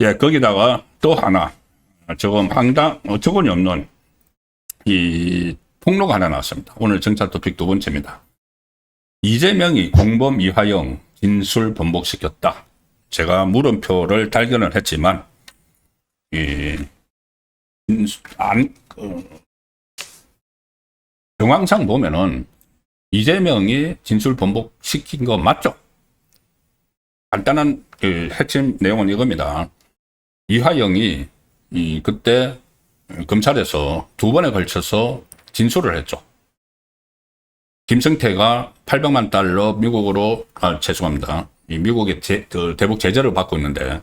예, 거기다가 또 하나, 조금 황당, 어처구니 없는 이 폭로가 하나 나왔습니다. 오늘 정찰 토픽 두 번째입니다. 이재명이 공범 이화영 진술 번복시켰다. 제가 물음표를 발견을 했지만, 이, 안, 그, 정황상 보면은 이재명이 진술 번복시킨 거 맞죠? 간단한 그 핵심 내용은 이겁니다. 이화영이 이 그때 검찰에서 두 번에 걸쳐서 진술을 했죠. 김성태가 800만 달러 미국으로 아 죄송합니다. 이 미국의 제, 그 대북 제재를 받고 있는데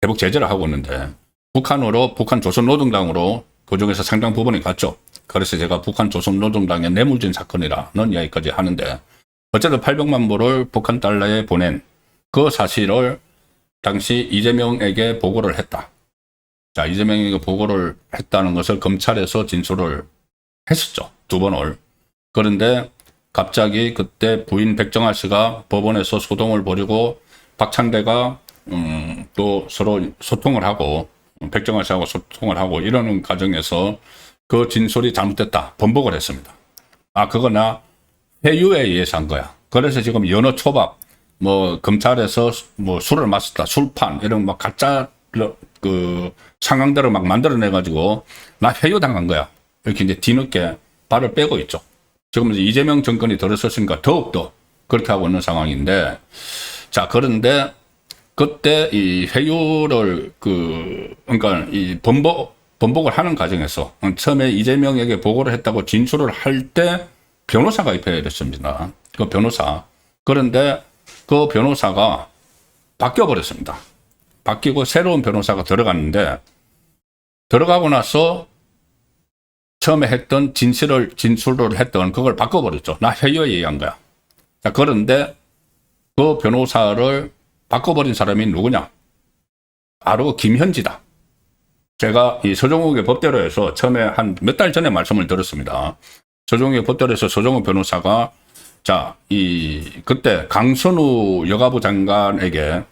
대북 제재를 하고 있는데 북한으로 북한 조선노동당으로 그 중에서 상당 부분이 갔죠. 그래서 제가 북한 조선노동당의 뇌물진 사건이라는 이야기까지 하는데 어쨌든 800만 불을 북한 달러에 보낸 그 사실을 당시 이재명에게 보고를 했다. 자, 이재명에게 보고를 했다는 것을 검찰에서 진술을 했었죠. 두 번을. 그런데 갑자기 그때 부인 백정아 씨가 법원에서 소동을 벌이고 박찬대가 음, 또 서로 소통을 하고 백정아 씨하고 소통을 하고 이러는 과정에서 그 진술이 잘못됐다. 번복을 했습니다. 아, 그거 나 회유에 의해서 한 거야. 그래서 지금 연어 초밥, 뭐 검찰에서 뭐 술을 마셨다, 술판 이런 막 가짜 그 상황들을 막 만들어내 가지고 나 회유 당한 거야. 이렇게 이제 뒤늦게 발을 빼고 있죠. 지금 이제 이재명 정권이 들어섰으니까 더욱더 그렇게 하고 있는 상황인데 자 그런데 그때 이 회유를 그 그러니까 이 번복 번복을 하는 과정에서 처음에 이재명에게 보고를 했다고 진술을 할 때 변호사가 입회를 했습니다. 그 변호사. 그런데 그 변호사가 바뀌어 버렸습니다. 바뀌고 새로운 변호사가 들어갔는데 들어가고 나서 처음에 했던 진술을 진술을 했던 그걸 바꿔 버렸죠. 나 회유에 의한 거야. 자 그런데 그 변호사를 바꿔 버린 사람이 누구냐? 바로 김현지다. 제가 이 서종욱의 법대로에서 처음에 한 몇 달 전에 말씀을 드렸습니다. 서종욱의 법대로에서 서종욱 변호사가 자, 이 그때 강선우 여가부 장관에게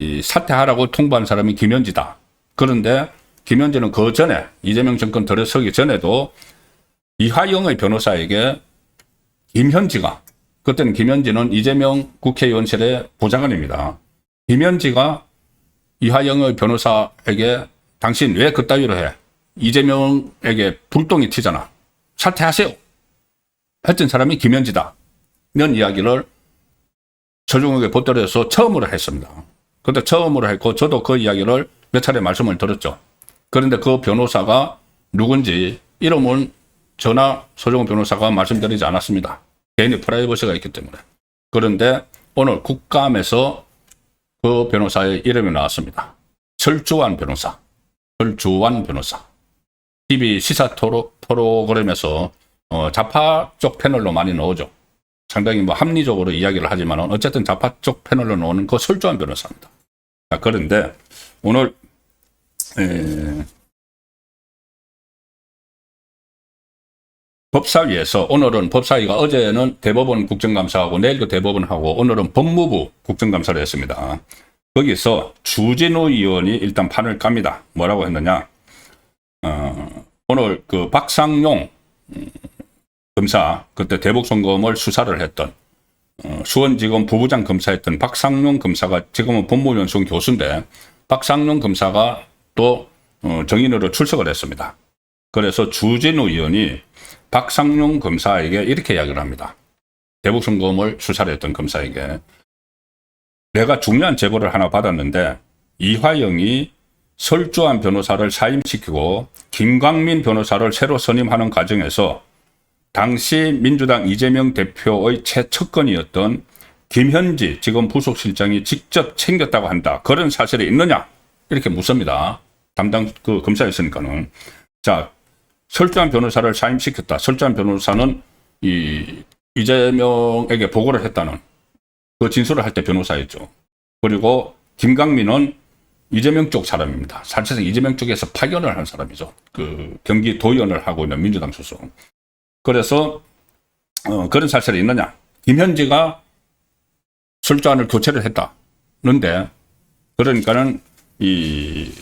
이 사퇴하라고 통보한 사람이 김현지다. 그런데 김현지는 그 전에 이재명 정권 들어서기 전에도 이화영의 변호사에게 김현지가 그때는 김현지는 이재명 국회의원실의 보좌관입니다. 김현지가 이화영의 변호사에게 당신 왜 그따위로 해? 이재명에게 불똥이 튀잖아. 사퇴하세요. 했던 사람이 김현지다. 이런 이야기를 서중욱의 보도에서 처음으로 했습니다. 그때 처음으로 했고 저도 그 이야기를 몇 차례 말씀을 드렸죠. 그런데 그 변호사가 누군지 이름은 저나 서정훈 변호사가 말씀드리지 않았습니다. 개인의 프라이버시가 있기 때문에. 그런데 오늘 국감에서 그 변호사의 이름이 나왔습니다. 철주환 변호사. 철주환 변호사. TV 시사 토로, 프로그램에서 어, 좌파 쪽 패널로 많이 나오죠. 상당히 뭐 합리적으로 이야기를 하지만 어쨌든 좌파 쪽 패널로 나오는 그 설주한 변호사입니다. 자, 그런데 오늘 에, 법사위에서 오늘은 법사위가 어제는 대법원 국정감사하고 내일도 대법원하고 오늘은 법무부 국정감사를 했습니다. 거기서 주진우 의원이 일단 판을 깝니다. 뭐라고 했느냐? 어, 오늘 그 박상용 음, 검사 그때 대북송금을 수사를 했던 어, 수원지검 부부장 검사했던 박상용 검사가 지금은 법무연수원 교수인데 박상용 검사가 또 어, 정인으로 출석을 했습니다. 그래서 주진우 의원이 박상용 검사에게 이렇게 이야기를 합니다. 대북송금을 수사를 했던 검사에게 내가 중요한 제보를 하나 받았는데 이화영이 설주한 변호사를 사임시키고 김광민 변호사를 새로 선임하는 과정에서 당시 민주당 이재명 대표의 최측근이었던 김현지 지금 부속실장이 직접 챙겼다고 한다. 그런 사실이 있느냐? 이렇게 묻습니다. 담당 그 검사였으니까는. 자, 설주한 변호사를 사임시켰다. 설주한 변호사는 이 이재명에게 보고를 했다는 그 진술을 할 때 변호사였죠. 그리고 김강민은 이재명 쪽 사람입니다. 사실상 이재명 쪽에서 파견을 한 사람이죠. 그 경기 도의원을 하고 있는 민주당 소속. 그래서 어, 그런 사실이 있느냐? 김현지가 술잔을 교체를 했다는데 그러니까는 이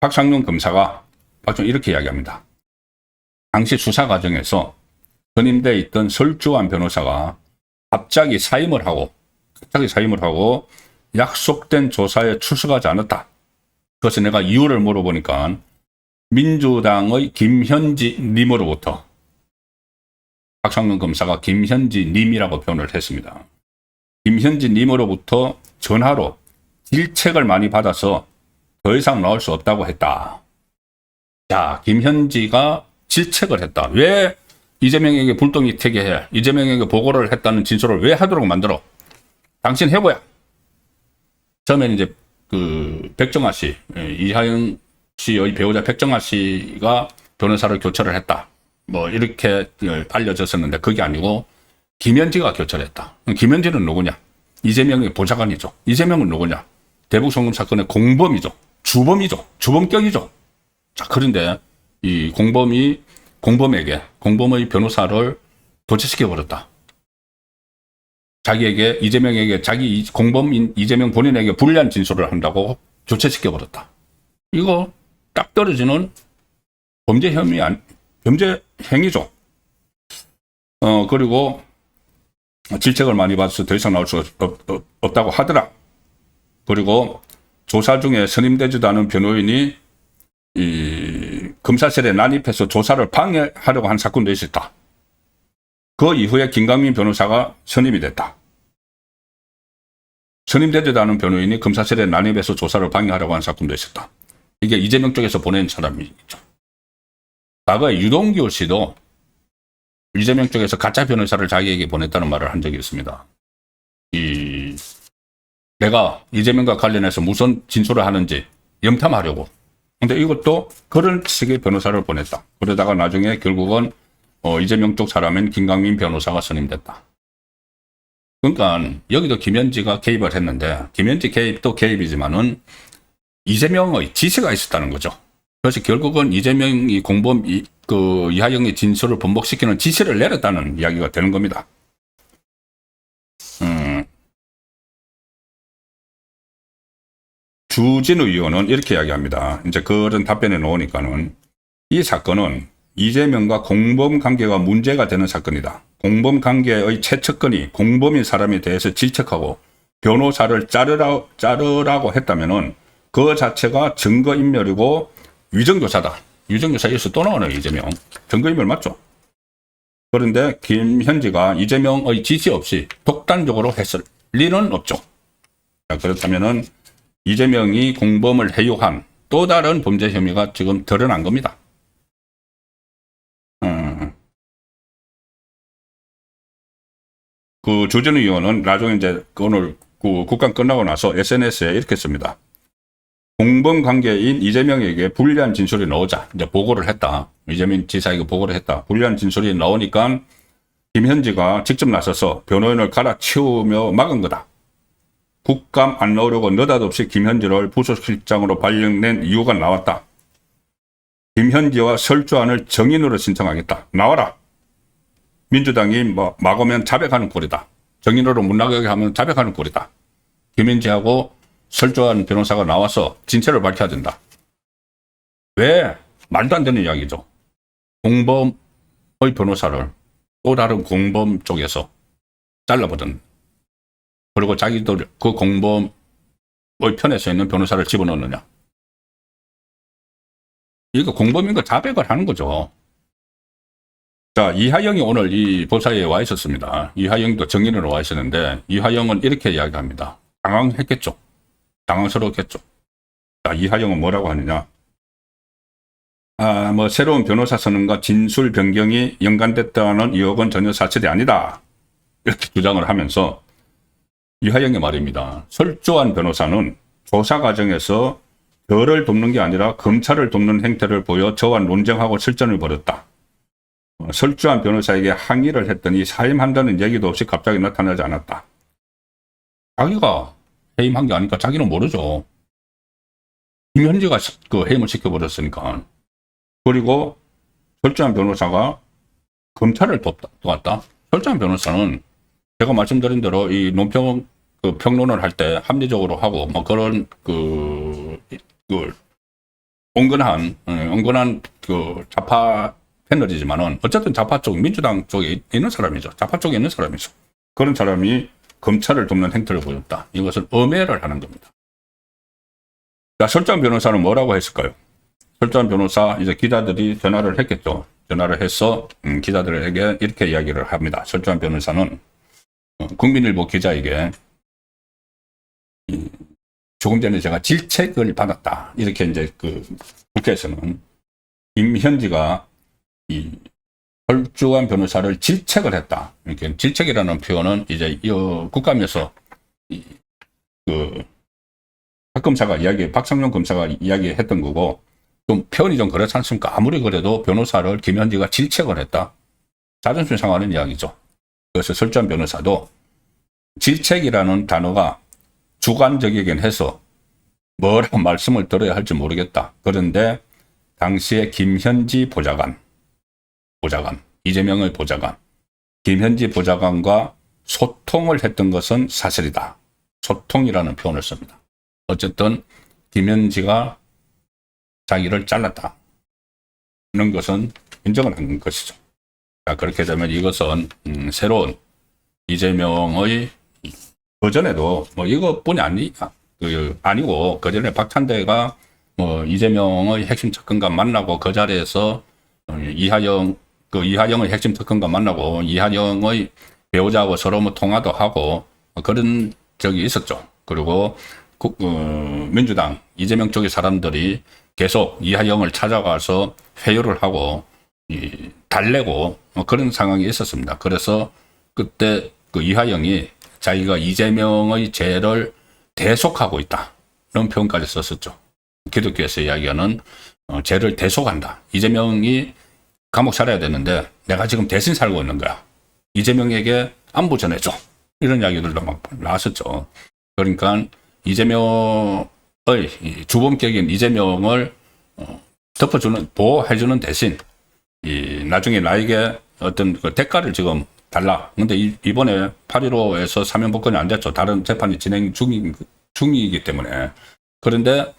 박상용 검사가 박정 이렇게 이야기합니다. 당시 수사 과정에서 선임돼 있던 설주환 변호사가 갑자기 사임을 하고 갑자기 사임을 하고 약속된 조사에 출석하지 않았다. 그래서 내가 이유를 물어보니까 민주당의 김현지 님으로부터 박상근 검사가 김현지 님이라고 표현을 했습니다. 김현지 님으로부터 전화로 질책을 많이 받아서 더 이상 나올 수 없다고 했다. 자, 김현지가 질책을 했다. 왜 이재명에게 불똥이 태게해? 이재명에게 보고를 했다는 진술을 왜 하도록 만들어? 당신 해보야. 처음에는 이제 그 백정아 씨, 예, 이하영 씨의 배우자 백정아 씨가 변호사를 교체를 했다. 뭐 이렇게 어, 알려졌었는데 그게 아니고 김현지가 교체했다. 김현지는 누구냐? 이재명의 보좌관이죠. 이재명은 누구냐? 대북 송금 사건의 공범이죠. 주범이죠. 주범격이죠. 자, 그런데 이 공범이 공범에게 공범의 변호사를 교체시켜 버렸다. 자기에게 이재명에게 자기 이- 공범인 이재명 본인에게 불리한 진술을 한다고 교체시켜 버렸다. 이거 딱 떨어지는 범죄 혐의 안 범죄 행위죠. 어 그리고 질책을 많이 받아서 더 이상 나올 수 없, 없, 없다고 하더라. 그리고 조사 중에 선임되지도 않은 변호인이 이 검사실에 난입해서 조사를 방해하려고 한 사건도 있었다. 그 이후에 김강민 변호사가 선임이 됐다. 선임되지도 않은 변호인이 검사실에 난입해서 조사를 방해하려고 한 사건도 있었다. 이게 이재명 쪽에서 보낸 사람이죠. 과거에 유동규 씨도 이재명 쪽에서 가짜 변호사를 자기에게 보냈다는 말을 한 적이 있습니다. 이 내가 이재명과 관련해서 무슨 진술을 하는지 염탐하려고. 근데 이것도 그런 식의 변호사를 보냈다. 그러다가 나중에 결국은 어, 이재명 쪽 사람인 김강민 변호사가 선임됐다. 그러니까 여기도 김현지가 개입을 했는데 김현지 개입도 개입이지만은 이재명의 지시가 있었다는 거죠. 그래서 결국은 이재명이 공범 이, 그 이하영의 진술을 번복시키는 지시를 내렸다는 이야기가 되는 겁니다. 주진우 의원은 이렇게 이야기합니다. 이제 그런 답변에 나오니까는 이 사건은 이재명과 공범 관계가 문제가 되는 사건이다. 공범 관계의 최측근이 공범인 사람에 대해서 질책하고 변호사를 자르라, 자르라고 했다면은 그 자체가 증거인멸이고 위정교사다. 위정교사에서 또 나오네요, 이재명. 증거인멸 맞죠? 그런데 김현지가 이재명의 지시 없이 독단적으로 했을 리는 없죠. 자, 그렇다면은 이재명이 공범을 해요한 또 다른 범죄 혐의가 지금 드러난 겁니다. 음. 그 조전 의원은 나중에 이제 그 오늘 그 국감 끝나고 나서 SNS에 이렇게 씁니다. 공범 관계인 이재명에게 불리한 진술이 나오자 이제 보고를 했다. 이재명 지사에게 보고를 했다. 불리한 진술이 나오니까 김현지가 직접 나서서 변호인을 갈아치우며 막은 거다. 국감 안 나오려고 느닷없이 김현지를 부속실장으로 발령낸 이유가 나왔다. 김현지와 설주안을 정인으로 신청하겠다. 나와라. 민주당이 뭐 막으면 자백하는 꼴이다. 정인으로 못 나가게 하면 자백하는 꼴이다. 김현지하고 설주한 변호사가 나와서 진실을 밝혀야 된다. 왜? 말도 안 되는 이야기죠. 공범의 변호사를 또 다른 공범 쪽에서 잘라버린 그리고 자기들 그 공범의 편에 서 있는 변호사를 집어넣느냐. 이거 공범인 거 자백을 하는 거죠. 자, 이하영이 오늘 이 법사위에 와 있었습니다. 이하영도 정인으로 와 있었는데, 이하영은 이렇게 이야기합니다. 당황했겠죠. 당황스러웠겠죠. 자, 이하영은 뭐라고 하느냐. 아, 뭐, 새로운 변호사 선임과 진술 변경이 연관됐다는 의혹은 전혀 사실이 아니다. 이렇게 주장을 하면서, 이하영의 말입니다. 설조한 변호사는 조사 과정에서 저를 돕는 게 아니라 검찰을 돕는 행태를 보여 저와 논쟁하고 실전을 벌였다. 어, 설주한 변호사에게 항의를 했더니 사임한다는 얘기도 없이 갑자기 나타나지 않았다. 자기가 해임한 게 아니까 자기는 모르죠. 김현지가 시- 그 해임을 시켜버렸으니까. 그리고 설주한 변호사가 검찰을 돕다, 도왔다. 설장 변호사는 제가 말씀드린 대로 이 논평 그 평론을 할 때 합리적으로 하고 뭐 그런 그, 그 온건한 어, 온건한 그 좌파 패널이지만은 어쨌든 좌파 쪽 민주당 쪽에 있는 사람이죠. 좌파 쪽에 있는 사람이죠. 그런 사람이 검찰을 돕는 행태를 보였다. 이것을 엄해를 하는 겁니다. 자, 설장 변호사는 뭐라고 했을까요? 설장 변호사 이제 기자들이 전화를 했겠죠. 전화를 해서 음, 기자들에게 이렇게 이야기를 합니다. 설장 변호사는 어, 국민일보 기자에게 이, 조금 전에 제가 질책을 받았다. 이렇게 이제 그 국회에서는 김현지가 이 헐주한 변호사를 질책을 했다. 이렇게 질책이라는 표현은 이제 이 어, 국감에서 이, 그 박 검사가 이야기, 박상용 검사가 이야기했던 거고 좀 표현이 좀 그렇지 않습니까? 아무리 그래도 변호사를 김현지가 질책을 했다. 자존심 상하는 이야기죠. 그래서 설전 변호사도 질책이라는 단어가 주관적이긴 해서 뭐라고 말씀을 들어야 할지 모르겠다. 그런데 당시에 김현지 보좌관, 보좌관, 이재명의 보좌관, 김현지 보좌관과 소통을 했던 것은 사실이다. 소통이라는 표현을 씁니다. 어쨌든 김현지가 자기를 잘랐다. 는 것은 인정을 한 것이죠. 자, 그렇게 되면 이것은 음, 새로운 이재명의 그 전에도 뭐 이것뿐이 아니, 그, 아니고 그 전에 박찬대가 뭐 이재명의 핵심 접근과 만나고 그 자리에서 어, 이하영 그 이하영의 핵심 접근과 만나고 이하영의 배우자하고 서로 뭐 통화도 하고 뭐 그런 적이 있었죠. 그리고 국, 어, 민주당 이재명 쪽의 사람들이 계속 이하영을 찾아가서 회유를 하고 이, 달래고 뭐 그런 상황이 있었습니다. 그래서 그때 그 이하영이 자기가 이재명의 죄를 대속하고 있다. 이런 표현까지 썼었죠. 기독교에서 이야기하는 어, 죄를 대속한다. 이재명이 감옥 살아야 되는데 내가 지금 대신 살고 있는 거야. 이재명에게 안부 전해줘. 이런 이야기들도 막 나왔었죠. 그러니까 이재명의 이 주범격인 이재명을 어, 덮어주는 보호해주는 대신 이 나중에 나에게 어떤 그 대가를 지금 달라. 근데 이, 이번에 8.15에서 사면 복권이 안 됐죠. 다른 재판이 진행 중이, 중이기 때문에. 그런데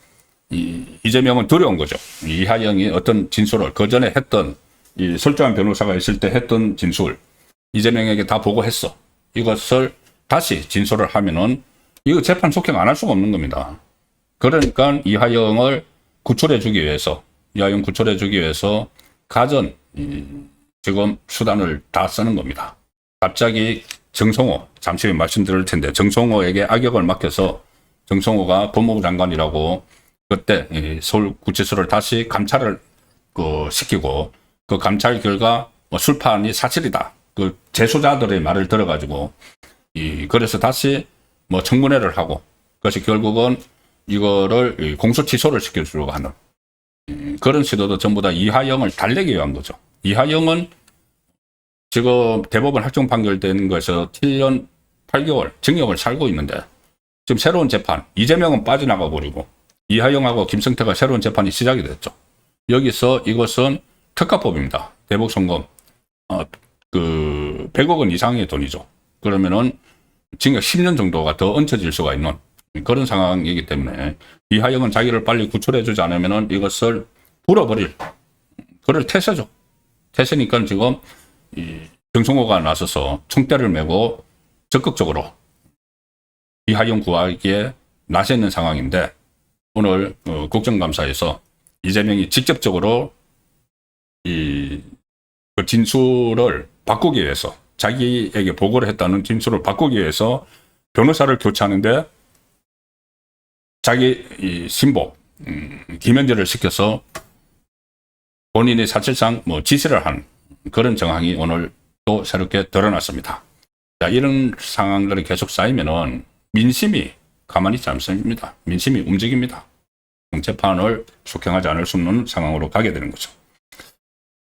이, 이재명은 두려운 거죠. 이하영이 어떤 진술을 그 전에 했던 이 설정한 변호사가 있을 때 했던 진술 이재명에게 다 보고했어. 이것을 다시 진술을 하면은 이거 재판 속행 안 할 수가 없는 겁니다. 그러니까 이하영을 구출해 주기 위해서 이하영 구출해 주기 위해서 가전 이, 지금 수단을 다 쓰는 겁니다. 갑자기 정성호 잠시 후에 말씀드릴 텐데 정성호에게 악역을 맡겨서 정성호가 법무부 장관이라고 그때 이 서울 구치소를 다시 감찰을 그 시키고 그 감찰 결과 뭐 술판이 사실이다. 그 재소자들의 말을 들어가지고 이 그래서 다시 뭐 청문회를 하고 그것이 결국은 이거를 이 공소 취소를 시켜주려고 하는 이 그런 시도도 전부 다 이하영을 달래기 위한 거죠. 이하영은 지금 대법원 확정 판결된 것에서 7년 8개월 징역을 살고 있는데 지금 새로운 재판 이재명은 빠져나가 버리고 이하영하고 김성태가 새로운 재판이 시작이 됐죠. 여기서 이것은 특가법입니다. 대북 송금 어, 그 100억 원 이상의 돈이죠. 그러면은 징역 10년 정도가 더 얹혀질 수가 있는 그런 상황이기 때문에 이하영은 자기를 빨리 구출해주지 않으면은 이것을 불어버릴 그럴 태세죠. 태세니까 지금 이 정성호가 나서서 총대를 메고 적극적으로 이하영 구하기에 나서 있는 상황인데 오늘 어, 국정감사에서 이재명이 직접적으로 이 그 진술을 바꾸기 위해서 자기에게 보고를 했다는 진술을 바꾸기 위해서 변호사를 교체하는데 자기 이 신복 음, 김현재를 시켜서 본인이 사실상 뭐 지시를 한 그런 정황이 오늘 또 새롭게 드러났습니다. 자, 이런 상황들이 계속 쌓이면은 민심이 가만히 있지 않습니다. 민심이 움직입니다. 재판을 속행하지 않을 수 없는 상황으로 가게 되는 거죠.